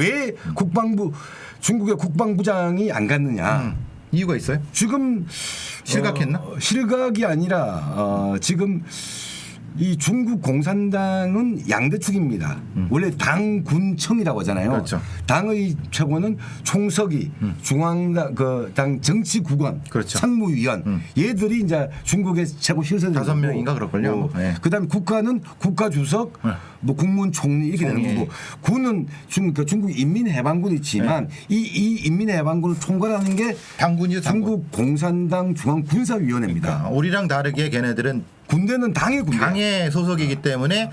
왜 국방부 중국의 국방부장이 안 갔느냐? 음. 이유가 있어요? 지금 실각했나? 어, 실각이 아니라 어, 지금 이 중국 공산당은 양대축입니다. 원래 당군청이라고 하잖아요. 음. 그렇죠. 당의 최고는 총서기, 중앙당 그 당 정치국원, 그렇죠. 상무위원 음. 얘들이 이제 중국의 최고 실세들 다섯 명인가 그럴걸요. 네. 그다음 에 국가는 국가주석, 네. 뭐 국무총리 이렇게 되는 총리. 거고 군은 중, 그 중국 인민해방군이 있지만 이, 이 인민해방군을 총괄하는 게 당군이죠, 당군. 중국 공산당 중앙군사위원회입니다. 아, 우리랑 다르게 걔네들은 군대는 당의 군대. 당의 소속이기 때문에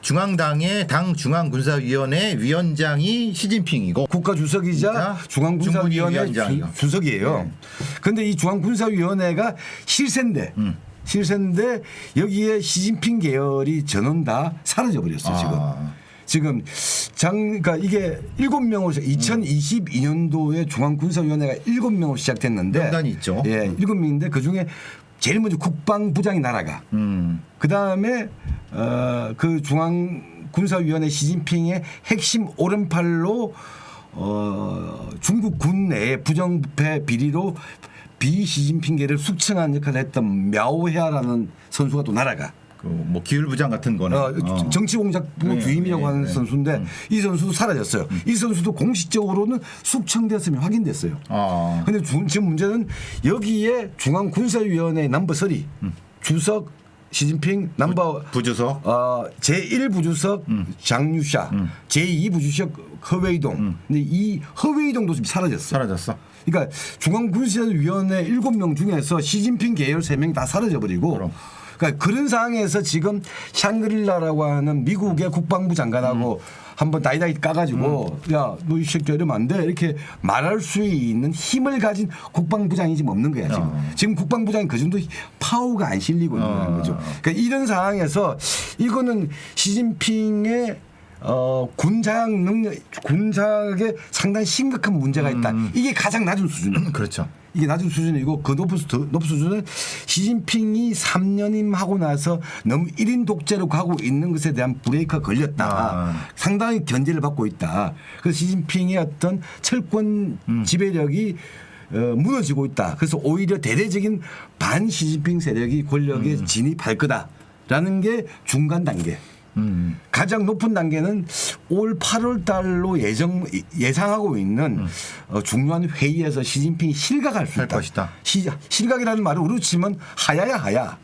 중앙당의 당 중앙군사위원회 위원장이 시진핑이고 국가 주석이자 자, 중앙군사위원회 중군위원장이요. 주, 주석이에요. 그런데 이 중앙군사위원회가 실세인데 음. 실세인데 여기에 시진핑 계열이 전원 다 사라져 버렸어요 지금. 아. 지금 장 그러니까 이게 일곱 명으로 2022년도에 중앙군사위원회가 일곱 명으로 시작됐는데 명단이 있죠. 예, 일곱 명인데 그 중에 제일 먼저 국방부장이 날아가. 음. 그 다음에 어, 그 중앙 군사위원회 시진핑의 핵심 오른팔로 어, 중국 군 내의 부정부패 비리로 비시진핑계를 숙청한 역할을 했던 мя오헤아라는 선수가 또 날아가. 그뭐 기율부장 같은 거는 어, 어. 정치공작부 네, 주임이라고 네, 하는 네. 선수인데 이 선수도 사라졌어요. 이 선수도 공식적으로는 숙청됐으면 확인됐어요. 아. 근데 주- 지금 문제는 여기에 중앙군사위원회 넘버 3 주석 시진핑 넘버 부주석 어, 제1 부주석 장유샤, 제2 부주석 허웨이동. 근데 이 허웨이동도 지금 사라졌어. 사라졌어. 그러니까 중앙군사위원회 7명 중에서 시진핑 계열 3명이 다 사라져 버리고 그러니까 그런 상황에서 지금 샹그릴라라고 하는 미국의 국방부 장관하고 한번 다이다이 까가지고 야너 이 새끼 이러면 안 돼 이렇게 말할 수 있는 힘을 가진 국방부장이 지금 없는 거야 지금. 어. 지금 국방부장이 그 정도 파워가 안 실리고 있는 어. 거죠. 그러니까 이런 상황에서 이거는 시진핑의 어, 군사학 능력, 군사학에 상당히 심각한 문제가 있다. 이게 가장 낮은 수준이에요. 그렇죠. 이게 낮은 수준이고 그 높은, 수- 더 높은 수준은 시진핑이 3년임 하고 나서 너무 1인 독재로 가고 있는 것에 대한 브레이크가 걸렸다. 아. 상당히 견제를 받고 있다. 그래서 시진핑의 어떤 철권 음. 지배력이 어, 무너지고 있다. 그래서 오히려 대대적인 반 시진핑 세력이 권력에 음. 진입할 거다라는 게 중간 단계. 음. 가장 높은 단계는 올 8월 달로 예정 예상하고 있는 어, 중요한 회의에서 시진핑이 실각할 수할 있다. 것이다. 시, 실각이라는 말을 우리로 치면 하야야 하야.